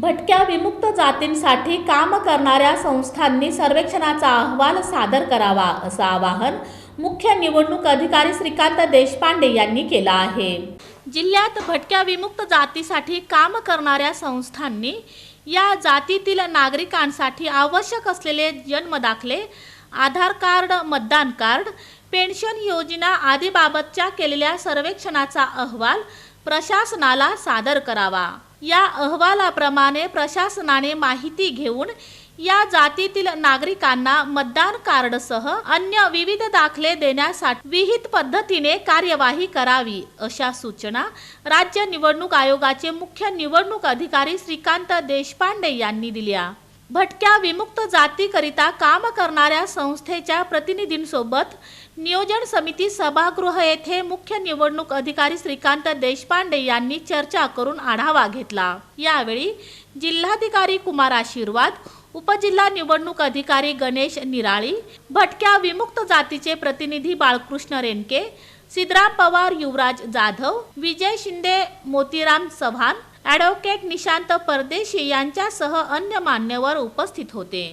भटक्या विमुक्त जातींसाठी काम करणाऱ्या संस्थांनी सर्वेक्षणाचा अहवाल सादर करावा असं आवाहन मुख्य निवडणूक अधिकारी श्रीकांत देशपांडे यांनी केलं आहे. जिल्ह्यात भटक्या विमुक्त जातीसाठी काम करणाऱ्या संस्थांनी या जातीतील नागरिकांसाठी आवश्यक असलेले जन्मदाखले आधार कार्ड मतदान कार्ड पेन्शन योजना आदीबाबतच्या केलेल्या सर्वेक्षणाचा अहवाल प्रशासनाला सादर करावा. या अहवालाप्रमाणे प्रशासनाने माहिती घेऊन या जातीतील नागरिकांना मतदान कार्डसह अन्य विविध दाखले देण्यासाठी विहित पद्धतीने कार्यवाही करावी अशा सूचना राज्य निवडणूक आयोगाचे मुख्य निवडणूक अधिकारी श्रीकांत देशपांडे यांनी दिल्या. भटक्या विमुक्त जातीकरिता काम करणाऱ्या संस्थेच्या प्रतिनिधींसोबत नियोजन समिती सभागृह येथे मुख्य निवडणूक अधिकारी श्रीकांत देशपांडे यांनी चर्चा करून आढावा घेतला. यावेळी जिल्हाधिकारी कुमार आशीर्वाद उपजिल्हा निवडणूक अधिकारी गणेश निराळी भटक्या विमुक्त जातीचे प्रतिनिधी बाळकृष्ण रेणके सिद्धराम पवार युवराज जाधव विजय शिंदे मोतीराम चव्हाण ॲडव्होकेट निशांत परदेशी यांच्यासह अन्य मान्यवर उपस्थित होते.